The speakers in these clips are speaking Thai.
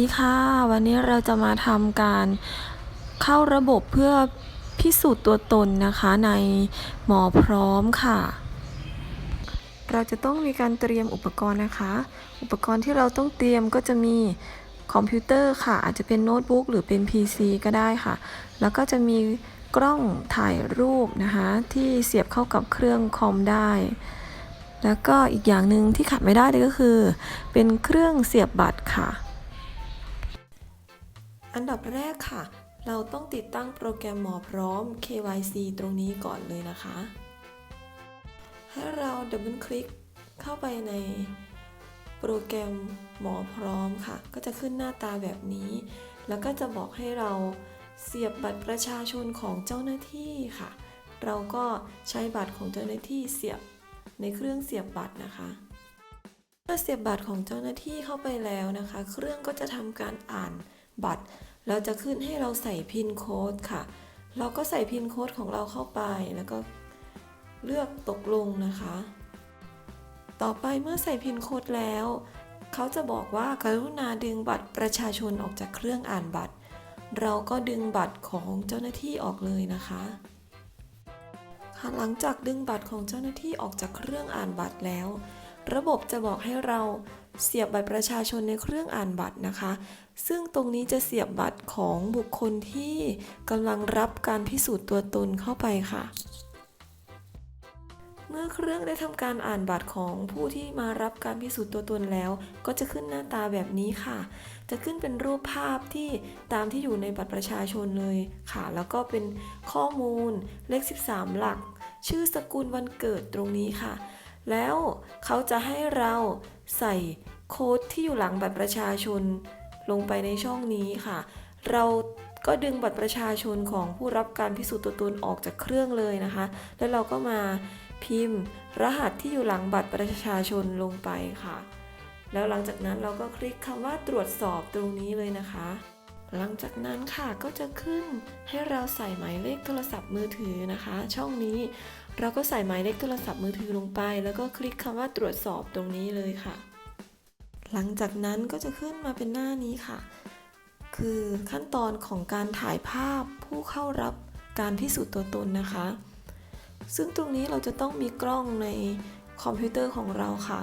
สวัสดีค่ะ วันนี้เราจะมาทำการเข้าระบบเพื่อพิสูจน์ตัวตนนะคะในหมอพร้อมค่ะ เราจะต้องมีการเตรียมอุปกรณ์นะคะ อุปกรณ์ที่เราต้องเตรียมก็จะมีคอมพิวเตอร์ค่ะ อาจจะเป็นโน้ตบุ๊กหรือเป็น PC ก็ได้ค่ะ แล้วก็จะมีกล้องถ่ายรูปนะคะ ที่เสียบเข้ากับเครื่องคอมได้ แล้วก็อีกอย่างหนึ่งที่ขาดไม่ได้เลยก็คือ เป็นเครื่องเสียบบัตรค่ะ อันดับแรกค่ะ เราต้องติดตั้งโปรแกรมหมอพร้อม KYC ตรงนี้ก่อนเลยนะคะ ให้เราดับเบิลคลิกเข้าไปในโปรแกรมหมอพร้อมค่ะ ก็จะขึ้นหน้าตาแบบนี้ แล้วก็จะบอกให้เราเสียบบัตรประชาชนของเจ้าหน้าที่ค่ะ เราก็ใช้บัตรของเจ้าหน้าที่เสียบในเครื่องเสียบบัตรนะคะเมื่อเสียบบัตรของเจ้าหน้าที่เข้าไปแล้วนะคะ เครื่องก็จะทำการอ่าน บัตรแล้วจะขึ้นให้เราใส่พินโค้ดค่ะ เราก็ใส่พินโค้ดของเราเข้าไปแล้วก็เลือกตกลงนะคะ ต่อไปเมื่อใส่พินโค้ดแล้ว เขาจะบอกว่ากรุณาดึงบัตรประชาชนออกจากเครื่องอ่านบัตร เราก็ดึงบัตรของเจ้าหน้าที่ออกเลยนะคะหลังจากดึงบัตรของเจ้าหน้าที่ออกจากเครื่องอ่านบัตรแล้ว ระบบจะบอกให้เราเสียบบัตรประชาชนในเครื่องอ่านบัตรนะคะ ซึ่งตรงนี้จะเสียบบัตรของบุคคลที่กำลังรับการพิสูจน์ตัวตนเข้าไปค่ะ เมื่อเครื่องได้ทำการอ่านบัตรของผู้ที่มารับการพิสูจน์ตัวตนแล้ว ก็จะขึ้นหน้าตาแบบนี้ค่ะ จะขึ้นเป็นรูปภาพที่ตามที่อยู่ในบัตรประชาชนเลยค่ะ แล้วก็เป็นข้อมูลเลข 13 หลัก ชื่อสกุลวันเกิดตรงนี้ค่ะ แล้วเขาจะให้เราใส่โค้ดที่อยู่หลังบัตรประชาชน ลงไปในช่องนี้ค่ะ เราก็ดึงบัตรประชาชนของผู้รับการพิสูจน์ตัวตนออกจากเครื่องเลยนะคะ แล้วเราก็มาพิมพ์รหัสที่อยู่หลังบัตรประชาชนลงไปค่ะ แล้วหลังจากนั้นเราก็คลิกคำว่าตรวจสอบตรงนี้เลยนะคะ หลังจากนั้นค่ะก็จะขึ้นให้เราใส่หมายเลขโทรศัพท์มือถือนะคะ ช่องนี้เราก็ใส่หมายเลขโทรศัพท์มือถือลงไป แล้วก็คลิกคำว่าตรวจสอบตรงนี้เลยค่ะ หลังจากนั้นก็จะขึ้นมาเป็นหน้านี้ค่ะ คือขั้นตอนของการถ่ายภาพผู้เข้ารับการพิสูจน์ตัวตนนะคะ ซึ่งตรงนี้เราจะต้องมีกล้องในคอมพิวเตอร์ของเราค่ะ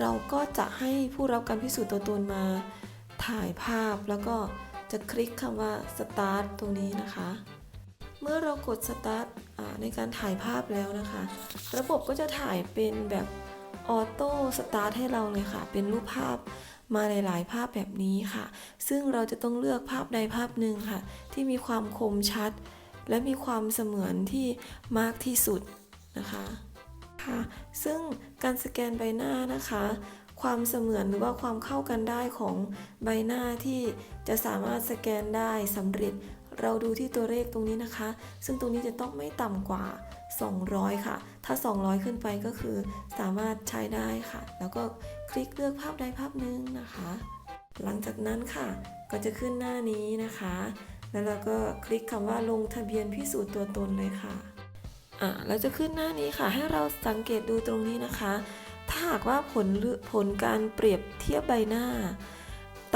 เราก็จะให้ผู้รับการพิสูจน์ตัวตนมา ถ่ายภาพแล้วก็จะคลิกคำว่า start ตรงนี้นะคะ เมื่อเรากด start ในการถ่ายภาพแล้วนะคะ ระบบก็จะถ่ายเป็นแบบออโต้สตาร์ทให้เราเลยค่ะ เป็นรูปภาพมาหลาย ๆ ภาพแบบนี้ค่ะ ซึ่งเราจะต้องเลือกภาพใดภาพหนึ่งค่ะ ที่มีความคมชัด และมีความเสมือนที่มากที่สุดนะคะค่ะ ซึ่งการสแกนใบหน้านะคะ ความเสมือนหรือว่าความเข้ากันได้ของใบหน้าที่จะสามารถสแกนได้สำเร็จ เราดูที่ตัวเลขตรงนี้นะคะ ซึ่งตรงนี้จะต้องไม่ต่ำกว่า 200 ค่ะ ถ้า 200 ขึ้นไปก็คือสามารถใช้ได้ค่ะ แล้วก็คลิกเลือกภาพใดภาพหนึ่งนะคะ หลังจากนั้นค่ะ ก็จะขึ้นหน้านี้นะคะ แล้วเราก็คลิกคำว่าลงทะเบียนพิสูจน์ตัวตนเลยค่ะอ่าเราจะขึ้นหน้านี้ค่ะ ให้เราสังเกตดูตรงนี้นะคะ ถ้าหากว่าผลผลการเปรียบเทียบใบหน้า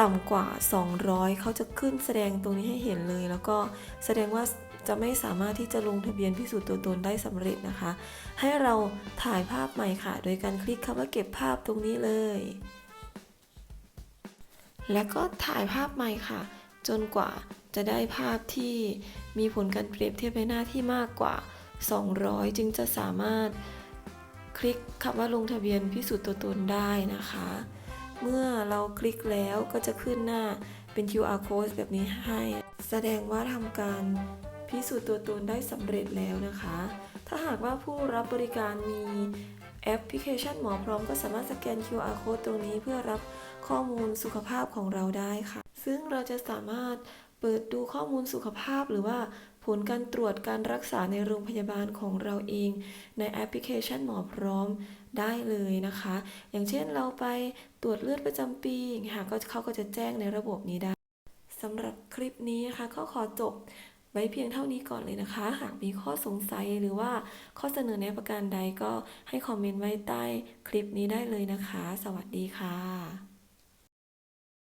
ต่ำกว่า 200 เขาจะขึ้นแสดงตรงนี้ให้เห็นเลย แล้วก็แสดงว่าจะไม่สามารถที่จะลงทะเบียนพิสูจน์ตัวตนได้สำเร็จนะคะ ให้เราถ่ายภาพใหม่ค่ะ โดยการคลิกคำว่าเก็บภาพตรงนี้เลย แล้วก็ถ่ายภาพใหม่ค่ะ จนกว่าจะได้ภาพที่มีผลการเปรียบเทียบใบหน้าที่มากกว่า 200 จึงจะสามารถ คลิกคำว่าลงทะเบียนพิสูจน์ตัวตนได้นะคะ เมื่อเราคลิกแล้วก็จะขึ้นหน้าเป็น QR code แบบนี้ให้ แสดงว่าทำการพิสูจน์ตัวตนได้สำเร็จแล้วนะคะ ถ้าหากว่าผู้รับบริการมีแอปพลิเคชันหมอพร้อมก็สามารถสแกน QR code ตรงนี้เพื่อรับข้อมูลสุขภาพของเราได้ค่ะ ซึ่งเราจะสามารถ เปิดดูข้อมูลสุขภาพหรือว่าผลการตรวจการรักษาในโรงพยาบาลของเราเอง ในแอปพลิเคชันหมอพร้อมได้เลยนะคะ อย่างเช่นเราไปตรวจเลือดประจำปีอย่างเงี้ยค่ะก็เขาก็จะแจ้งในระบบนี้ได้สำหรับคลิปนี้นะคะก็ขอจบไว้เพียงเท่านี้ก่อนเลยนะคะ หากมีข้อสงสัยหรือว่าข้อเสนอแนะประการใดก็ให้คอมเมนต์ไว้ใต้คลิปนี้ได้เลยนะคะ สวัสดีค่ะ